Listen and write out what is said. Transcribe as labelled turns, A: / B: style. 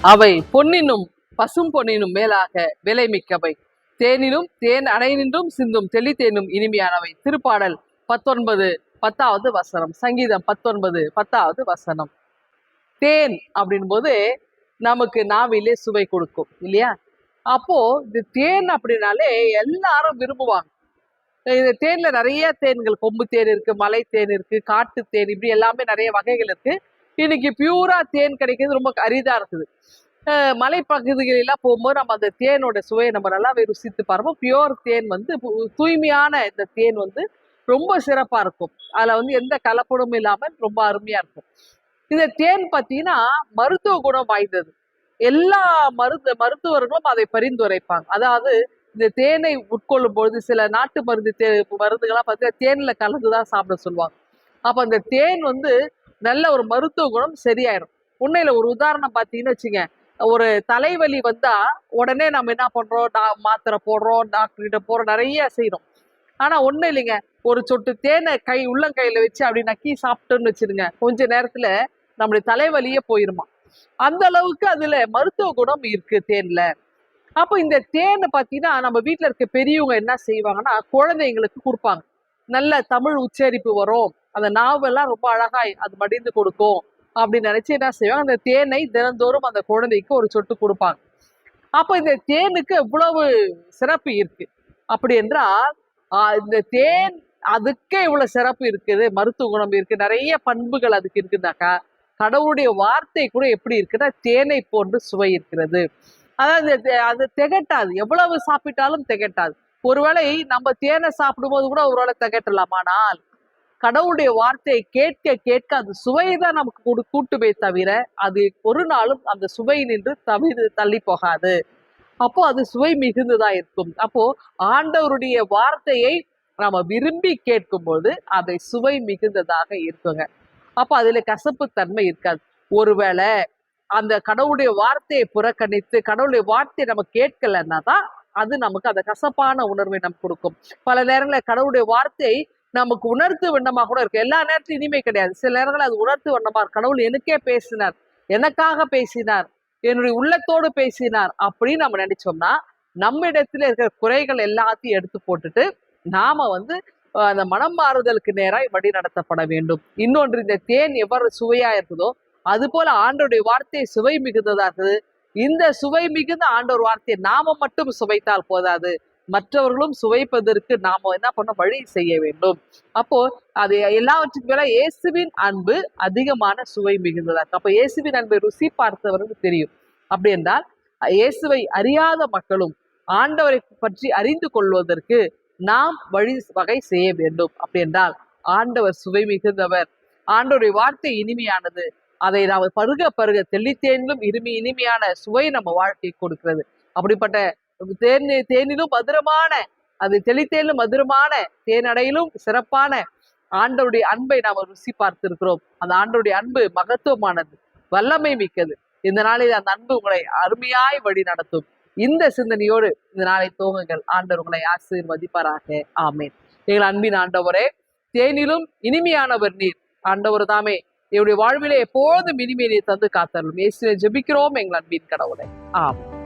A: அவை பொன்னினும் பசும் பொன்னினும் மேலாக விலை மிக்கவை. தேனினும் தேன் அடையினின்றும் சிந்தும் தெளித்தேனும் இனிமையானவை. திருப்பாடல் பத்தொன்பது பத்தாவது வசனம். சங்கீதம் பத்தொன்பது பத்தாவது வசனம். தேன் அப்படின்போது நமக்கு நாவிலே சுவை கொடுக்கும் இல்லையா? அப்போ இந்த தேன் அப்படின்னாலே எல்லாரும் விரும்புவாங்க. இந்த தேன்ல நிறைய தேன்கள் கொம்பு தேன் இருக்கு மலை தேன் இருக்கு காட்டு தேன் இப்படி எல்லாமே நிறைய வகைகள் இருக்கு. இன்னைக்கு பியூரா தேன் கிடைக்கிறது ரொம்ப அரிதா இருக்குது. அஹ் எல்லாம் போகும்போது நம்ம அந்த தேனோட சுவையை நம்ம நல்லாவே ருசித்து பார்ப்போம் பியோர் தேன் வந்து தூய்மையான இந்த தேன் வந்து ரொம்ப சிறப்பா இருக்கும். அதுல வந்து எந்த கலப்படமும் இல்லாமல் ரொம்ப அருமையா இருக்கும். இந்த தேன் பார்த்தீங்கன்னா மருத்துவ குணம் வாய்ந்தது. எல்லா மருத்து மருத்துவர்களும் அதை பரிந்துரைப்பாங்க. அதாவது இந்த தேனை உட்கொள்ளும் பொழுது சில நாட்டு மருந்து தே மருந்துகள்லாம் பார்த்தீங்கன்னா தேனில் கலந்து தான் சாப்பிட சொல்லுவாங்க. அப்போ அந்த தேன் வந்து நல்ல ஒரு மருத்துவ குணம் சரியாயிடும் உண்மையில ஒரு உதாரணம் பார்த்தீங்கன்னு வச்சுங்க ஒரு தலைவலி வந்தா உடனே நம்ம என்ன பண்றோம்? டா- மாத்திரை போடுறோம் டாக்டர் கிட்ட போறோம் நிறைய செய்யறோம் ஆனா ஒண்ணு இல்லைங்க. ஒரு சொட்டு தேனை கை உள்ளங்கையில வச்சு அப்படி நக்கி சாப்பிட்டோன்னு வச்சிருங்க. கொஞ்ச நேரத்துல நம்முடைய தலைவலியே போயிருமா. அந்த அளவுக்கு அதுல மருத்துவ குணம் இருக்கு தேன்ல. அப்போ இந்த தேன் பார்த்தீங்கன்னா நம்ம வீட்டில் இருக்க பெரியவங்க என்ன செய்வாங்கன்னா குழந்தைங்களுக்கு கொடுப்பாங்க. நல்ல தமிழ் உச்சரிப்பு வரும். அந்த நாவெல்லாம் ரொம்ப அழகாய் அது மடிந்து கொடுக்கும் அப்படின்னு நினைச்சு என்ன செய்வாங்க? அந்த தேனை தினந்தோறும் அந்த குழந்தைக்கு ஒரு சொட்டு கொடுப்பாங்க. அப்போ இந்த தேனுக்கு எவ்வளவு சிறப்பு இருக்கு? அப்படி என்றால் இந்த தேன் அதுக்கே இவ்வளவு சிறப்பு இருக்குது மருத்துவ குணம் இருக்கு நிறைய பண்புகள் அதுக்கு இருக்குனாக்கா கடவுளுடைய வார்த்தை கூட எப்படி இருக்குன்னா தேனை போன்று சுவை இருக்கிறது. அதாவது அது திகட்டாது. எவ்வளவு சாப்பிட்டாலும் திகட்டாது. ஒருவேளை நம்ம தேனை சாப்பிடும்போது கூட ஒருவேளை திகட்டலாம் ஆனால் கடவுளுடைய வார்த்தையை கேட்க கேட்க அந்த சுவையை தான் நமக்கு கூட்டு கூட்டுமே தவிர அது ஒரு நாளும் அந்த சுவை நின்று தவிர தள்ளி போகாது. அப்போ அது சுவை மிகுந்ததா இருக்கும். அப்போ ஆண்டவருடைய வார்த்தையை நாம விரும்பி கேட்கும்போது அதை சுவை மிகுந்ததாக இருக்குங்க. அப்போ அதுல கசப்பு தன்மை இருக்காது. ஒருவேளை அந்த கடவுளுடைய வார்த்தையை புறக்கணித்து கடவுளுடைய வார்த்தையை நம்ம கேட்கலன்னா தான் அது நமக்கு அந்த கசப்பான உணர்வை நமக்கு கொடுக்கும். பல நேரங்களில் கடவுளுடைய வார்த்தை நமக்கு உணர்த்து வண்ணமாக கூட இருக்கு எல்லா நேரத்திலும் இனிமே கிடையாது. சில நேரங்களில் அது உணர்த்து வண்ணமா கடவுள் எனக்கே பேசினார் எனக்காக பேசினார் என்னுடைய உள்ளத்தோடு பேசினார் அப்படின்னு நம்ம நினைச்சோம்னா நம்ம இடத்துல இருக்கிற குறைகள் எல்லாத்தையும் எடுத்து போட்டுட்டு நாம வந்து அந்த மனம் மாறுதலுக்கு நேராய் வழி நடத்தப்பட வேண்டும். இன்னொன்று இந்த தேன் எவ்வாறு சுவையா இருக்குதோ அது போல ஆண்டோடைய வார்த்தை சுவை மிகுந்ததா இருக்குது? இந்த சுவை மிகுந்த ஆண்டவர் வார்த்தையை நாம மட்டும் சுவைத்தால் போதாது. மற்றவர்களும் சுவைப்பதற்கு நாம என்ன பண்ண வழி செய்ய வேண்டும். அப்போ அது எல்லாவற்றுக்கு மேல இயேசுவின் அன்பு அதிகமான சுவை மிகுந்ததா இருக்கு அப்ப இயேசுவின் அன்பை ருசி பார்த்தவருக்கு தெரியும். அப்படி என்றால் இயேசுவை அறியாத மக்களும் ஆண்டவரை பற்றி அறிந்து கொள்வதற்கு நாம் வழி வகை செய்ய வேண்டும். அப்படி என்றால் ஆண்டவர் சுவை மிகுந்தவர். ஆண்டோருடைய வார்த்தை இனிமையானது. அதை நாம் பருக பருக தெளித்தேனிலும் இருமி இனிமையான சுவை நம்ம வாழ்க்கை கொடுக்கிறது. அப்படிப்பட்ட தேன் தேனிலும் மதுரமான அது தெளித்தேனிலும் மதுரமான தேனடையிலும் சிறப்பான ஆண்டவருடைய அன்பை நாம் ருசி பார்த்திருக்கிறோம். அந்த ஆண்டருடைய அன்பு மகத்துவமானது வல்லமை மிக்கது. இந்த நாளில் அந்த அன்பு உங்களை அருமையாய் வழி நடத்தும். இந்த சிந்தனையோடு இந்த நாளை துவங்குங்கள். ஆண்டவர் உங்களை ஆசீர்வதிப்பாராக. ஆமேன். எங்கள் அன்பின் ஆண்டவரே தேனிலும் இனிமையானவர் நீர். ஆண்டவர் தாமே என்னுடைய வாழ்விலே எப்போதும் இனிமையை தந்து காத்தருளும். இயேசுவை ஜெபிக்கிறோம் எங்கள் அன்பின் கடவுளை. ஆம்